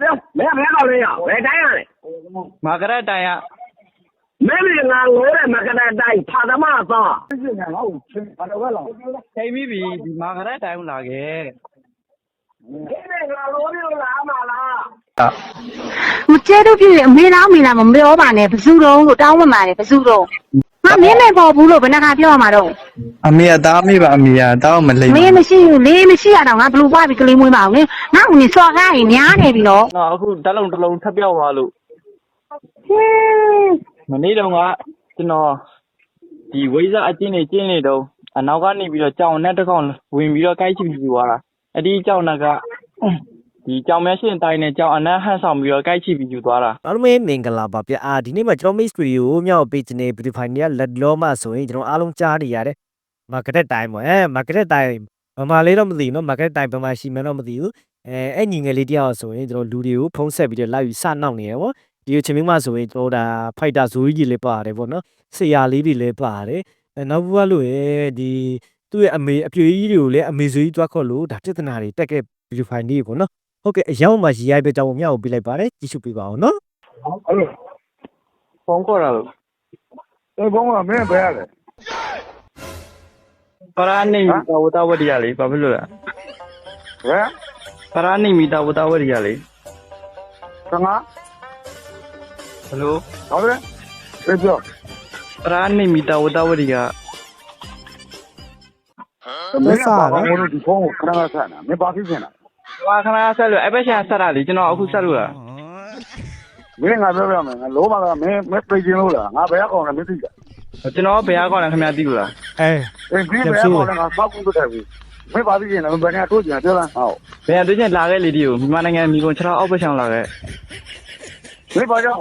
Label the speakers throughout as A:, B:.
A: ပြောမင်းကဘယ်ကောင်လဲရဘယ်တိုင်းရလဲ
B: မာကရက်တိုင်က
A: မင်းလည်းငါငိုးတဲ့မကတဲ့တိုင်းဖာသမသာ
C: ဖြစ်နေငါ့ကိုချင်းဘာတော့လဲ
B: ချိန်ပြီးပြီဒီမာကရက်တိုင်ကိုလာခဲ့
A: ဒီနေ့ငါလိုမျိုးလာမှာလား
D: မကျဲတို့ဖြစ်ရင်အမေလားအမေလားမပြောပါနဲ့ဘယ်သူတုံးလို့တောင်းပန်ပါတယ်ဘယ်သူတုံးငါမင်းမဲ့ပေါ်ဘူးလို့ဘယ်နှခါပြောရမှာတော့
E: အမေကတားမိပါအမေကတောင်းမလိမ့်
D: မင်းမရှိဘူးလေးမရှိရတော့ငါဘလို့ပွားပြီးကလေးမွေးပါအောင်လေငါ့ဦးနေစော်ကားရင်များနေပြီနော်
B: နော်အခုဓာတ်လုံးတစ်လုံးထပ်ပြောက်သွားလို့
D: ဟင်း
B: မနေ့တုန်းကကျွန်တော်ဒီဝိဇ္ဇာအကျင့်နေကျင့်နေတော့အနောက်ကနေပြီးတော့ကြောင်နဲ့တစ်ကောင်ဝင်ပြီးတော့ကိုက်ချပြီးသွားတာအဲ့ဒီကြောင်နက်ကဒီကြောင်မဲရှင်တိုင်းနဲ့ကြောင်အနက်ဟန့်ဆောင်ပြီးတော့ကိုက်ချပြီးယူသွားတာ
F: အားလုံးပဲမင်္ဂလာပါဗျအာဒီနေ့မှာကျွန်တော် Miss Studio မြောက်ပေးခြင်းနဲ့ Beautify နေရလက်လောမဆိုရင်ကျွန်တော်အားလုံးကြားနေရတယ် market time ပေါ့အဲ market time ဘာမှလေးတော့မသိဘူးเนาะ market time ဘာမှရှိမှန်းတော့မသိဘူးအဲအဲ့ညီငယ်လေးတယောက်ဆိုရင်ကျွန်တော်လူတွေကိုဖုံးဆက်ပြီးတော့လိုက်ပြီးစနောက်နေရပေါ့ဒီချင်းမင်းမဆိုရင်ကျွန်တော်ဒါ fighter ဇိုးကြီးလေးပါတယ်ပေါ့နော်ဆရာလေးတွေလည်းပါတယ်အဲနောက်ဘကလို့ရဒီသူ့ရဲ့အမေအပြွေကြီးတွေကိုလည်းအမေဇိုးကြီးတွားခေါ်လို့ဒါပြဿနာတွေတက်ခဲ့ Beautify နေပေါ့နော်ဟုတ်ကဲ့အရောက်မှရီရိုက်ပဲကြောင်းမြောက်ကိုပြလိုက်ပါတယ်ကြည့်ရှုပေးပါအောင်နော်
C: အဲ့လို
B: ဖုန်းခေါ်တာလို့
C: တေဘုံကမင်းဘယ်ရလဲ
B: ပရာနေမီတာဝတဝတ္တရားလေးဘာဖြစ်လို့လဲ
C: ဟမ်
B: ပရာနေမီတာဝတဝတ္တရားလေး
C: သငါ
B: ဘလို့
C: ဟုတ်တယ်ပြေပြော
B: ပရာနေမီတာဝတဝတ္တရား
C: မင်းကဘာမှမလုပ်ဒီဖုန်းကိုခဏခဏဆက်နေတာမင်းဘာဖြစ်နေတာ
B: ဟိုခဏဆက်လို့အဲ့ဘက်ရှာဆက်တာလေကျွန်တော်အခုဆက်လို့လား
C: မင်းငါပြောပြမယ်ငါလုံးမကမင်းမပြေချင်းလို့လားငါဘယ်ကောင်လဲမသိတာ
B: ကျွန်တော်ဘယ်ကောင်းလဲခင်ဗျာသိလို့လား
F: အဲ
C: အေးမင်းဘယ်ကောင်လဲငါစောက်ကူးတယ်ပြီမင်းဘာဖြစ်နေတာမင်းဘယ်နဲ့ထိုးကြတယ်ပြောလားဟုတ်
B: ဘယ်အတွင်းချင်းလာခဲ့လေဒီကိုမြန်မာနိုင်ငံမိကုန်ခြေထောက်အောက်ဘက်ချောင်းလာခဲ့
C: မင်းဘာကြောင့်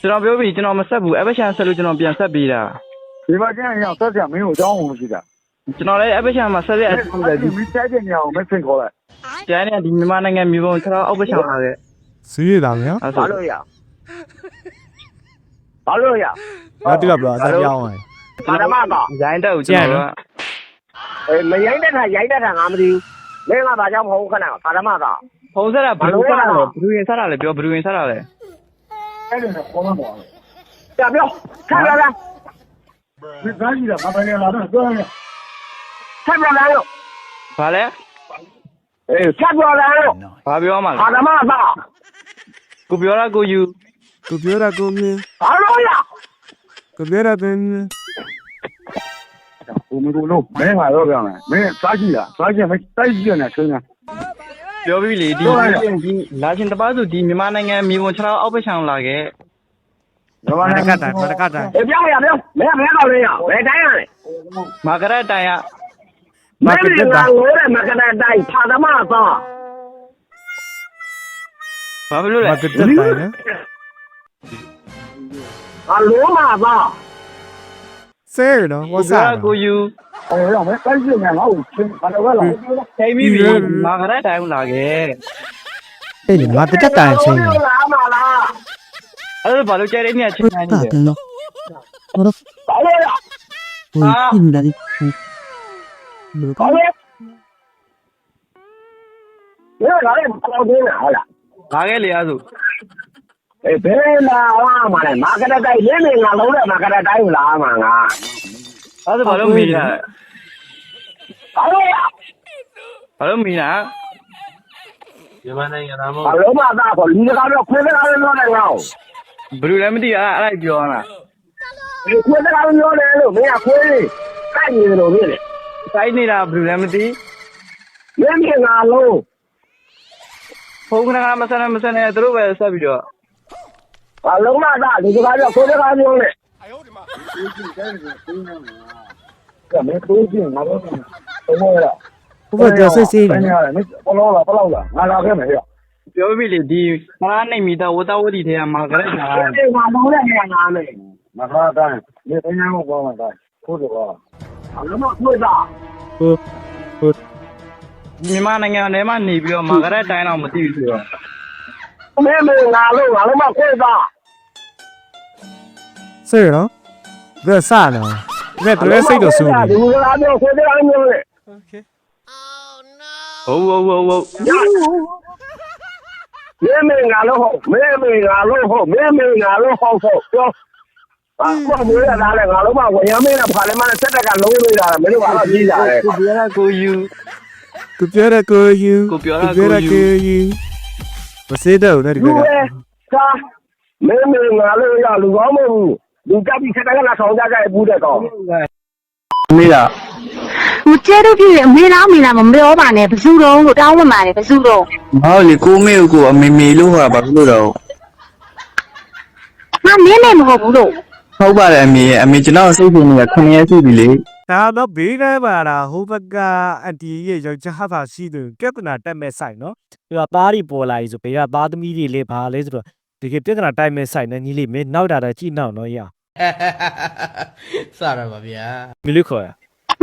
B: ကျွန်တော်ပြောပြီကျွန်တော်မဆက်ဘူးအဲ့ဘက်ရှာဆက်လို့ကျွန်တော်ပြန်ဆက်ပေးတာ
C: ဒီမှာကျန်ရအောင်ဆက်ကြမင်းကိုအကြောင်းကိုမရှိတာ
B: ကျွန်တော်လည်းအဲ့ဘက်ရှာမှာဆက်ရက်အတူပဲဒီ
C: မင်းတိုက်တဲ့နေအောင်မဖင်ခေါ်လိုက်
B: ကျန်နေဒီမြန်မာနိုင်ငံမိကုန်ခြေထောက်အောက်ဘက်ချောင်းလာခဲ့
G: စီးရတာများ
B: အဲ့
A: ဘာ
B: ဆို
A: လို့ရ ဘာလို့ရ
G: ဘာတိကဘလားအစားပြောင်းသွား
A: ဖာသမသာ
B: ရိုင်းတက်ကိုကျွန်တော်က
A: အေးမရိုင်းတဲ့ခါရိုင်းတဲ့ခါငါမသိဘူးမင်းကဘာကြောင့်မဟုတ်ခဏဖာသမသာ
B: ဖုံးဆက်တာဘယ်လိုဆက်တာလဲဘယ်လိုရင်ဆက်တာလဲပြောဘယ်လိုရင်ဆက်တာလဲ
C: အဲ့ဒါနဲ့ခေါ်မှာပါ
A: ကြပြောဆက်ပြောလား
C: မင်းသားကြီးကဘာပဲလာတော့ပြောနေ
A: ဆက်ပြောလားလို့
B: ဘာလဲ
A: အေးဆက်ပြောလားလို့
B: ဘာပြောမှလဲ
A: ဖာသမသာ
B: ကိုပြောတာကိုယူ
G: ကိုပြောတာကိုမြင်
A: ဘာလို့ရ
G: ကိုပြောတာတင်
C: ဟိုမကူလို့မင်းငါတော့ပြောမယ်မင်းစားကြည့်လားစားကြည့်မတိုက်ကြည့်နေဆွေးနေ
B: ပြောပြီလေဒီဒီလာရှင်တပားစုဒီမြန်မာနိုင်ငံမိကုန်ခြေထောက်အောက်ဘက်ချောင်းလာခဲ့
C: ဘာမှ
F: မ
C: မ
F: န
C: က
F: က
C: တ်
F: တိုင်မနကတိုင်
A: အေးပြောရပြောမင်းကဘယ်ကောင်လဲရဘယ်တိုင်းရလဲ
B: မာကရက်တိုင်က
A: မင်းလည်းငါငိုးတဲ့မကတဲ့တိုင်းဖာသမသာ
B: ဘာဖြစ်လို့လဲ
G: မကတက်တိုင်း နော်
A: အလုံးမသာ
G: ဆဲရနော်ဝ
B: ကို
G: တ်
B: ပြော
G: စား
B: တာကိုယူ
C: ဟိုရောမတိုက်ကြည့်နေငါ့ကိုချင်းဘာတော့လဲ
B: ချိန်ပြီးပြီမာကရက်တိုင်ကိုလာခဲ့
G: အဲ့ဒီမကတက်တိုင်းချင်း
A: လာမလား
B: အဲ့ဒါဘာလို့ကြဲတဲ့နေချိန်နေလဲ
H: no. Ahora
A: ဘာလို့ရ
H: voy
B: Ah.
H: a ir a
A: ဘာလို့ရလာတယ်ပေါ်နေလားဟုတ်လား
B: လာခဲ့လေအဲ့ဆို
A: အေးဘယ်လာလာမလဲမာကတဲ့တိုင်းမင်းငါလုံးတဲ့မာကတဲ့တိုင်းလာမှာငါ
B: အဲ့ဒါဘာလို့မီးတာ
A: ဘာလို့ရ
B: ဘာလို့မီးတာ
A: ဘာလို့မသာခေါ်လူတကာတော့ခွေးတကာတော့ပြောတယ်ငါ့
B: ဘယ်လိုလဲမသိအဲ့အဲ့ပြောတာ
A: ကိုခွေးတကာပြောတယ်လို့မင်းကခွေးတိုက်နေတယ်လို့ဖြစ်တယ်
B: တိုင်းနေတာဘယ်လိုလဲမသိ
A: မင်းကငါလုံး
B: ဖုန်းကနကမဆန်မဆန်နဲ့သူတို့ပဲဆက်ပြီးတော့
A: ဘာလုံးမသာလူတကာတော့ခွေးတကာပြောတယ်ကမင်းခွေးချင်းငါတော့ဘယ်လိုလဲ
H: Como te haces
C: ဘယ်နေရလဲမင်းဘလောက်လားဘလောက်လားငါလာခဲ့မယ်ဟဲ့
B: ပြောပြီလေဒီမာနိုင်မီတာဝတဝတီထဲကမာကရက်တာ
A: ဒီမှာလုံးတဲ့နေရာငါမယ်
C: မခါတိုင်းဒီအင်းငါ့ကိုပေါ်မှာတိုင်းဟုတ်တယ်ကွာ
A: ဘာလို့မခွေးသား
B: မြန်မာနိုင်ငံထဲမှာနေပြီးတော့မာကရက်တိုင်းတော့မသိဘူးဆိုတော့
A: မင်းမငါလုံးငါလုံးမခွေးသား
G: ဆဲရနော်ဒါစားနော်ဒါတော့စိတ်တော့ဆူနေ
A: လူကလာပြောခွေးတကာပြောတယ်
B: ဟုတ်ဟုတ်ဟုတ်ဟုတ်
A: မင်းမင်းငါလို့ဟုတ်မင်းမင်းငါလို့ဟုတ်မင်းမင်းငါလို့ဟုတ်ဟုတ်ပြောဘာမှမရတာလေငါလုံးမဝင်ရမင်းကခါလည်းမဆက်တက်ကလုံးနေတာမင်းတို့ကတော့ကြီးကြတယ်
B: ကိုပြောတာကိုယူ
G: ကိုပြောရကိုယူ
B: ကိုပြောတာ
G: ပြောရ
B: ကို
G: ကို
B: ယူ
G: ယူ မစေတော့ဘူးနော်ဒီ
A: လူ
G: က
A: ပဲကာမင်းမင်းငါလို့ရလူကောင်းမဟုတ်ဘူးလူကပ်ပြီးဆက်တက်ကလာဆောင်ကြကြဘူးတဲ့တော့
E: အမေလား
D: မကျဲတို့ပြည့်အမေလားအမေလားမပြောပါနဲ့ဘယ်သူတော့လို့တောင်းမှမှာတယ်ဘယ်သူတော့
E: မဟုတ်လေကိုမေကိုအမေမေလို့ဟောတာဘာလို့တော့
D: ငါမင်းမေမဟုတ်ဘူးလို့
E: ဟုတ်ပါတယ်အမေရဲ့အမေကျွန်တော်စိတ်ဖြူနေတာ9ရက်ရှိပြီလေ
G: ဒါတော့ဘေးထဲမှာတာဟိုဘက်ကအန်တီရဲ့ယောက်ျားပါရှိသူပြဿနာတက်မဲ့ဆိုင်နော်
F: ဒီကသားတွေပေါ်လာပြီဆိုဘေးကသားသမီးတွေလေးဘာလဲဆိုတော့ဒီကပြဿနာတိုက်မဲ့ဆိုင်နေညီလေးမင်းနောက်တာတော့ကြည့်နောက်တော့ရအောင်
I: စရပါဗျာ
F: မီလူခေါ်ရ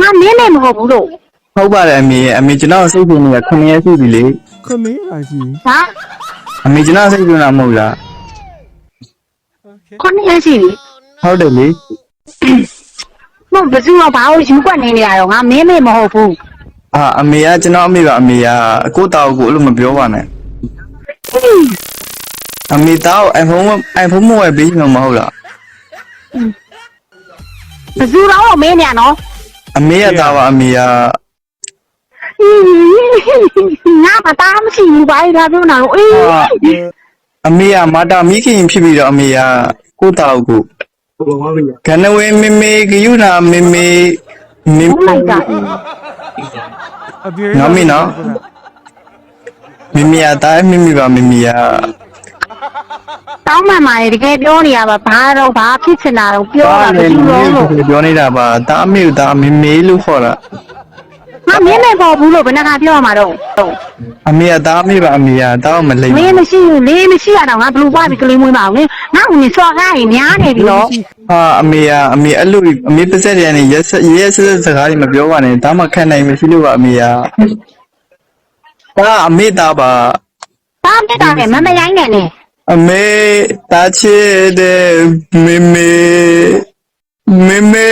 D: ငါမင်းမေမဟုတ်ဘူးလို့
E: ဟုတ်ပါတယ်အမေရဲ့အမေကျွန်တော်စိတ်ဖြူနေတာ9ရက်ရှိပြီလေ
G: ခမင်းအကြီး
D: ဟာ
E: အမေကျွန်တော်စိတ်ဖြူနေတာမဟုတ်လား
D: ခုနှစ်ရက်ရှိပြီ
E: ဟုတ်တယ်လေ
D: မဟုတ်ဘယ်သူတော့ဘာလို့ယူကွက်နေနေရတော့ငါမင်းမေမဟုတ်ဘူး
E: အာအမေကကျွန်တော်အမေပါအမေကကိုတောက်ကိုအဲ့လိုမပြောပါနဲ့အမေတောက် iPhone iPhone မဝယ်ပေးမှာမဟုတ်လား
D: ဘယ်သူတော့မင်းညာနော်
E: အမေရတာပါအမေက
D: ငါမသားမရှိဘူးဘာလို့ဒါပြောနေတာလို့အေး
E: အာအမေကမာတာမိခင်ဖြစ်ပြီးတော့အမေကကိုတောက်ကို ကနဝေမေမေဂယုနာမေမေမေ
D: ဟုတ်လိုက်တာ
G: အပြေ
E: ငါမေနော်မေမေအတိုင်းမေမေပါမေမေက
D: တောင်းမှန်ပါတယ်တကယ်ပြောနေရပါဘာတော့ဘာဖြစ်ချင်တာတော့ပြောတာဘယ်သူတော့လို့
E: ပြောနေတာပါတာအမေကတာမေမေလို့ခေါ်တာ
D: ငါမင်းမေပေါ်ဘူးလို့ဘယ်နှခါပြောရမှာတော့
E: အမေကတာအမေပါအမေကတာကိုမလိမ့်
D: မင်းမရှိဘူးလေးမရှိရတော့ငါဘလူပွားပြီးကလေးမွေးပါအောင်လေ ငါ့ကိုနေစော်ကားရင်များနေပြီတော့
E: ဟာအမေကအမေအဲ့လိုအမေပတ်သက်တယ်ကနေရက်ဆက်ရက်ဆက်စကားတွေမပြောပါနဲ့ဒါမှခံနိုင်မရှိလို့ပါအမေကဒါအမေတာပါ
D: ဘာမြတ်တာလဲမမရိုင်းနဲ့နဲ့
E: အမေတာချစ်တဲ့မေမေမေမေ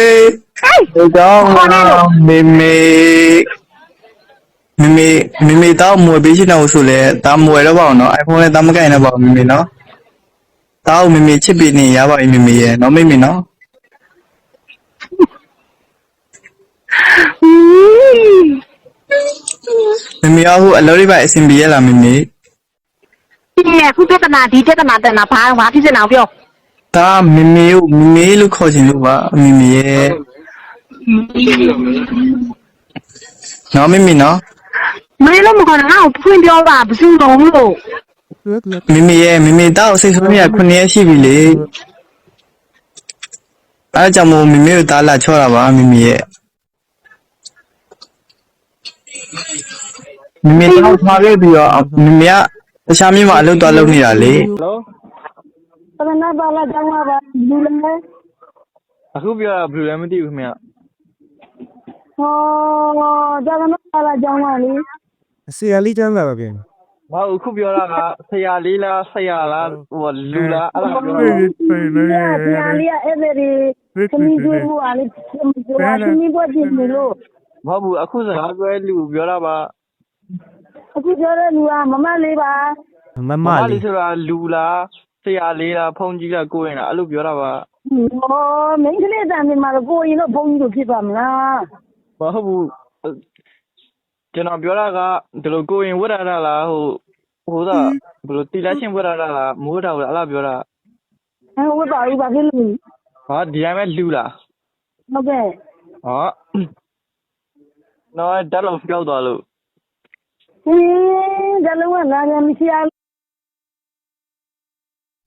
D: ဟဲ့
E: တော့မေမေမေမေမေမေတော့မွေပေးချင်တော့ဆိုလဲတာမွေတော့ပါအောင်နော် iPhone နဲ့တာမကိုင်တော့ပါဘူးမေမေနော် တောက်မေမေချစ်ပြီးနေရပါပြီမေမေရဲ့နော်မေမေနော်မေမေအခုအလုပ်တွေပါအဆင်ပြေရလားမေမေ
D: ဒီကခုပြဿနာဒီပြဿနာတက်တာဘာဘာဖြစ်ချင်အောင်ပြော
E: ဒါမေမေကိုမေမေလို့ခေါ်ချင်လို့ပါမေမေရဲ့နော်မေမေနော်
D: မင်းလုံးမခေါ်ငါ့ကိုဖွင့်ပြောပါဘယ်သူတော့လို့
G: တွေ့တွေ့
E: မေမေရဲ့မေမေတောက်စိတ်ဆိုးမြတ်9ရက်ရှိပြီလေအားကြောင့်မို့မေမေကိုတားလာချောတာပါမေမေရဲ့မေမေတော့မှာခဲ့ပြီးတော့မေမေကတခြားမြို့မှာအလုပ်သွားလုပ်နေတာလေ
B: ဟယ်လို
D: ပဒနာပါလာကြောင်းပါဘူးလေ
B: အခုပြောတာဘယ်လိုလဲမသိဘူးခင်ဗျ
D: ဟောဒါကနာပါလာကြောင်းပါလေ
G: ဆရာလေးကျမ်းလာပါပြန်
B: မဟုတ်အခုပြောတာကဆရာလေးလားဆရာလားဟိုလူလားအဲ့ဒါပြောတာ
D: ပြန်လေးအဲ့ဒီသမီးတို့ကလေသမီးတို့ပြင်လို့
B: မဟုတ်ဘူးအခုစကားပြောတဲ့လူပြောတာပါ
D: အခုပြောတဲ့လူကမမလေးပါ
G: မမ
B: မ
G: လေး
B: လေးဆိုတာလူလားဆရာလေးလားဖုန်ကြီးလားကိုရင်လားအဲ့လိုပြောတာပါ
D: ဟောမင်းကလေးတန်နေမှာကိုရင်တော့ဘုန်းကြီးတို့ဖြစ်ပါမလား
B: မဟုတ်ဘူး ကျွန်တော်ပြောတာကဒီလိုကိုရင်ဝတ်ရတာလားဟိုဟိုသာဘယ်လိုတီလာချင်းဝတ်ရတာလားမိုးတာလားအဲ့လိုပြောတာ
D: အဲဝတ်ပါဦးပါဖြစ်လို့
B: ဟာဒီတိုင်းပဲလူလား
D: ဟုတ်ကဲ့
B: ဟောနော်တက်လို့ပြောက်သွားလို့
D: ဟင်းဒါလုံးကလာရမရှိအောင်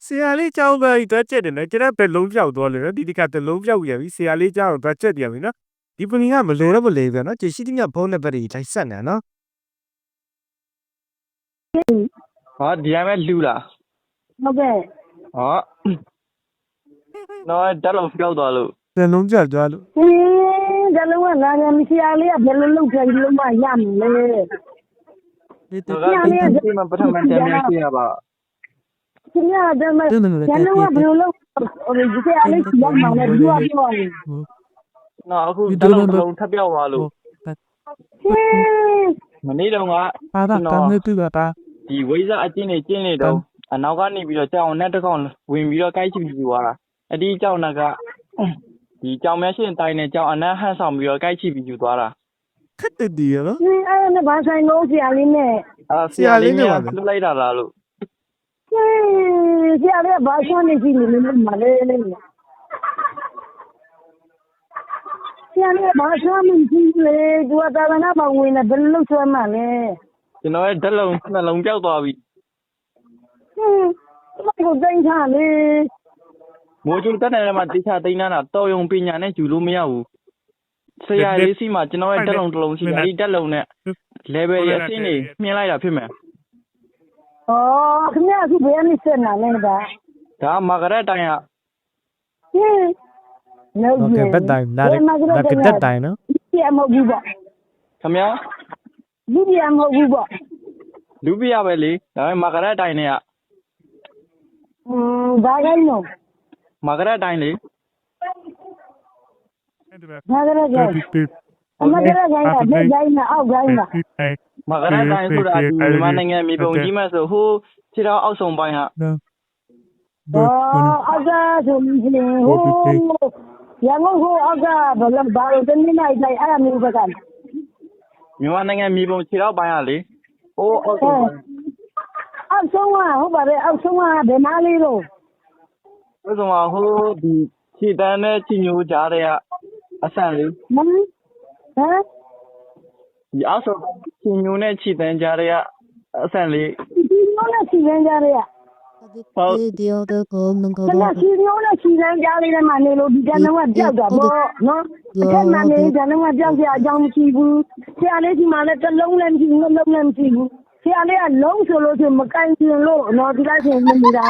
G: ဆရာလေးကြောင်းသွားပြီးတော့ချက်တယ်နော်ကျွန်တော်ဘယ်လုံးပြောက်သွားလဲနော်ဒီဒီကတလုံးပြောက်ရပြီဆရာလေးကြောင်းတော့ချက်တယ်ပြီနော် ဒီပလင်ကမလိုတော့မလေပြန်နော်ကျေရှိတိမြဖုန်းနံပါတ်ကြီးလိုက်ဆက်နေနော်
B: ဟာဒီတိုင်းပဲလူလား
D: ဟုတ်ကဲ့
B: ဟောနော်တက်လို့ပြောက်သွားလို့
G: တလုံးကြောက်သွားလို့
D: ဟင်းဒါလုံးကလာရမရှိအောင်လေးကဘယ်လိုလုပ်ပြန်လို့မှရမလဲ
G: ဒီ
B: ဒါကဒီမှာပထမတန်းနေရပါ
D: ခင်ဗျာဒါမှဒါလုံးကဘယ်လိုလုပ်ဟိုဒီကလေးရမှာလဲဒီကပြောရင်
B: နော်အခုတက်လို့လုံးထပ်ပြောက်သွားလို့
D: ဟင်း
B: မနေ့တုန်းက
G: ပါတာတမ်းနေပြတာ
B: ဒီဝိဇ္ဇာအကျင့်တွေကျင့်နေတော့အနောက်ကနေပြီးတော့ကြောင်နဲ့တစ်ကောင်ဝင်ပြီးတော့ကိုက်ချပြီးသွားတာအဒီကြောင်နကဒီကြောင်မြရှင်တိုင်းနဲ့ကြောင်အနက်ဟန့်ဆောင်ပြီးတော့ကိုက်ချပြီးယူသွားတာ
G: ခက်တည်တည်ရနော်။
D: အဲ့ဒါနဲ့ဘာဆိုင်လို့ဆရာလေးနဲ့
B: အာဆရာလေးကလွတ်လိုက်တာလားလို့
D: ဟင်းဆရာလေးကဘာဆိုင်နေရှိနေလဲမလေးလေး။ ဆရာလေးကဘာဆိုင်နေရှိလဲသူကတာဝနာမဝင်နေဘယ်လိုဆွဲမှလဲ
B: ကျွန်တော်ရဲ့ဓာတ်လုံးနှလုံးပြောက်သွားပြီ။
D: ဟင်းဘာကိုတိုင်းချလေ
B: မိုးကျူတက်တယ်မှာတိချသိန်းနာတာတော်ယုံပညာနဲ့ယူလို့မရဘူးဆရာလေးစီမှာကျွန်တော်ရဲ့ဓာတ်လုံးတစ်လုံးရှိတယ်အဲ့ဒီဓာတ်လုံးနဲ့ level ရဲ့အဆင့်တွေမြင်လိုက်တာဖြစ်မယ်။
D: ဩခင်ဗျာအခုဘယ်ကနေဆက်နာလဲဒါ
B: ဒါမာဂရက်တိုင်းက။
D: ဟင်း
F: no okay bedtime နားနားကတက်တိုင်းနော်
D: ပြမဟုတ်ဘူးပေါ့
B: ခမညာ
D: လူပြမဟုတ်ဘူးပေါ့
B: လူပြပဲလေဒါပေမဲ့မကရက်တိုင်းနဲ့က
D: အင်းဘာကလဲ
B: မကရက်တိုင်းလေ
D: မကရက်တိုင်းမကရက်တိုင်းကဘယ်တိုင်းနဲ့အောက်တိုင်းလား
B: မကရက်တိုင်းဆိုတာဒီမြန်မာနိုင်ငံမြေပုံကြီးမှဆိုဟိုခြေတော်အောက်ဆုံးပိုင်းဟာ
D: အော်အဲ့ဒါဆိုရင်ဟို ရန်ကုန်ဟိုအောက်ကဘယ်လိုဘာလို့တနေ့နိုင်တိုင်းအဲ့အမျိုးဘက်က
B: မြန်မာနိုင်ငံ မြေပုံခြေတော်ပိုင်းဟာလေ ဟိုအောက်ဆုံးပိုင်း
D: အောက်ဆုံးက ဟုတ်ပါတယ် အောက်ဆုံးက ဘယ်နာလေးတော့
B: အဲ့ဆိုမှဟို ဒီခြေတန်းနဲ့ချီညိုကြားတွေကအဆန်လေ
D: ဟမ်ဟမ်
B: ဒီအောက်ဆုံးချီညိုနဲ့ခြေတန်းကြားတွေကအဆန်လေ
D: ဒီမျိုးနဲ့စီရန်ကြရရ
B: ဟုတ်
H: ဒီယောတဲ့ကောမင်္ဂ
D: ခဏ
H: လာ
D: စီမျိုးနဲ့စီရန်ကြလေးနဲ့မှနေလို့ဒီကနေ့ကကြောက်တာပေါ့နော်အခက်မှနေဒီနေ့ကကြောက်ကြအကြောင်းမရှိဘူးဆရာလေးဒီမှာလည်းတစ်လုံးလည်းမရှိဘူးနှလုံးလည်းမရှိဘူးဆရာလေးကလုံးဆိုလို့ဆိုမကင်ကျင်လို့နော်ဒီလိုက်ဆိုမနေတာ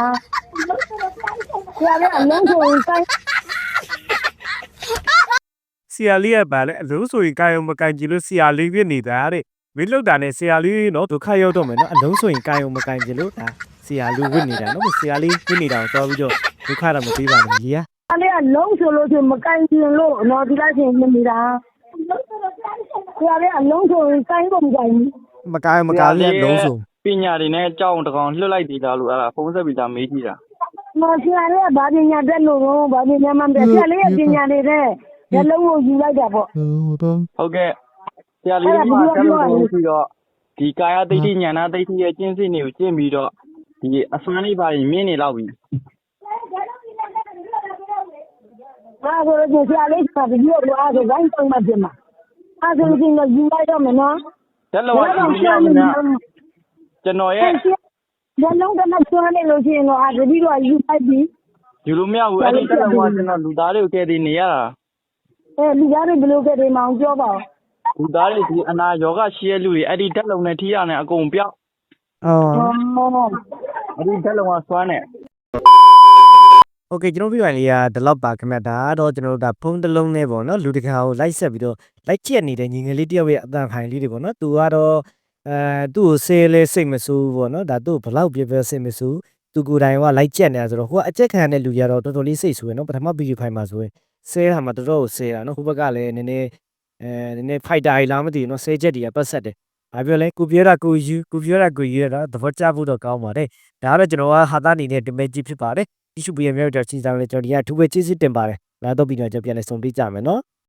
D: ဆရာလေးကလုံးဆိုရင်ကင်
G: ဆရာလေးကဗာလဲအလုံးဆိုရင်ကာယုံမကန်ကြည့်လို့ဆရာလေးပြနေတာတဲ့ မင်းလောက်တာနဲ့ဆရာလေးနော်
F: ဒုက္ခရောက်တော့မယ်နော်အလုံးဆိုရင်ကာယုံမကင်ကြလို့ဒါဆရာလူဝစ်နေတာနော်ဆရာလေးဝစ်နေတာကိုတော်ပြီးတော့ဒုက္ခတော့မပေးပါနဲ့ကြီးอ่ะ
D: ဆရာလေးကလုံးဆိုလို့ဆိုမကင်ကျင်လို့နော်ဒီလိုက်ဆိုမနေတာဆရာလေးကလုံးဆိုရင်ကင်ကုန်ကြဘူး
F: မကားမကားလေးလုံးစုံ
B: ပညာတွေနဲ့ကြောင်းတကောင်လွတ်လိုက်သေးတာလို့အဲ့ဒါဖုန်းဆက်ပြီးသားမေးကြည့်တာ
D: မဆရာလေးကဘာပညာတက်လို့ရောဘာပညာမှမတက်ဆရာလေးရဲ့ပညာတွေနဲ့ဇလုံးကိုယူလိုက်တာပေါ့
H: ဟိုတော့
B: ဟုတ်ကဲ့ ဆရာလေးကတက်လို့တော့ပြီးတော့ဒီကာယဒိဋ္ဌိညာနာဒိဋ္ဌိရဲ့ကျင့်စဉ်တွေကိုကျင့်ပြီးတော့ဒီအစွမ်းလေးပါရင်မြင်နေတော့ပြီ
D: ဒါဆိုတော့ဆရာလေးကတည်းကလို့အားဆိုဝိုင်းတောင်းမှပြင်မှာအားဆိုရင်တော့ယူလိုက်တော့မယ်နော်
B: တက်လို့ကဒီလိုမျိုးကျွန်တော်ရဲ့
D: ဇလုံးကမှဆွမ်းနေလို့ရှိရင်တော့အားတတိတော့ယူလိုက်ပြီ
B: ယူလို့မရဘူးအဲ့ဒီတက်လို့ကကျွန်တော်လူသားတွေကိုကယ်တင်နေရတာ
D: အဲလူသားတွေဘယ်လိုကတည်းမှအောင်ပြောပါဦး
B: လူသားတွေဒီအနာယောဂရှိတဲ့လူတွေအဲ့ဒီဓာတ်လုံးနဲ့ထိရနဲ့အကုန်ပြောက်
F: အော်
D: အဲ့
B: ဒီဓာတ်လုံးကစွမ်းနေ
F: Okay ကျွန်တော်ပြပိုင်းလေးကဒီလောက်ပါခင်ဗျာဒါတော့ကျွန်တော်တို့ကဖုန်းတစ်လုံးနဲ့ပေါ့နော်လူတကာကိုလိုက်ဆက်ပြီးတော့လိုက်ချက်နေတဲ့ညီငယ်လေးတယောက်ရဲ့အတန်ခိုင်လေးတွေပေါ့နော်သူကတော့အဲသူ့ကိုဆဲလဲစိတ်မဆိုးဘူးပေါ့နော်ဒါသူ့ဘလောက်ပြပြစိတ်မဆိုးသူကိုယ်တိုင်ကလိုက်ချက်နေတာဆိုတော့ဟိုကအချက်ခံတဲ့လူကြတော့တော်တော်လေးစိတ်ဆိုးရယ်နော်ပထမ video file မှာဆိုရင်ဆဲတာမှာတော်တော်ကိုဆဲတာနော်ဟိုဘက်ကလည်းနည်းနည်း အဲနည်းနည်းဖိုက်တာကြီးလားမသိဘူးနော်ဆဲချက်တွေကပတ်ဆက်တယ်ဘာပြောလဲကိုပြောတာကိုယူကိုပြောတာကိုယူရတာသဘောကျဖို့တော့ကောင်းပါတယ်ဒါကတော့ကျွန်တော်ကဟာသားအနေနဲ့ဒီမဲကြီးဖြစ်ပါတယ် issue ပြရမြောက်တဲ့ချင်းဆောင်လေးကျွန်တော်ဒီကထူပဲချစ်စစ်တင်ပါတယ်လာတော့ပြီးတော့ကျွန်တော်ပြန်လဲဆုံးပြကြမယ်နော်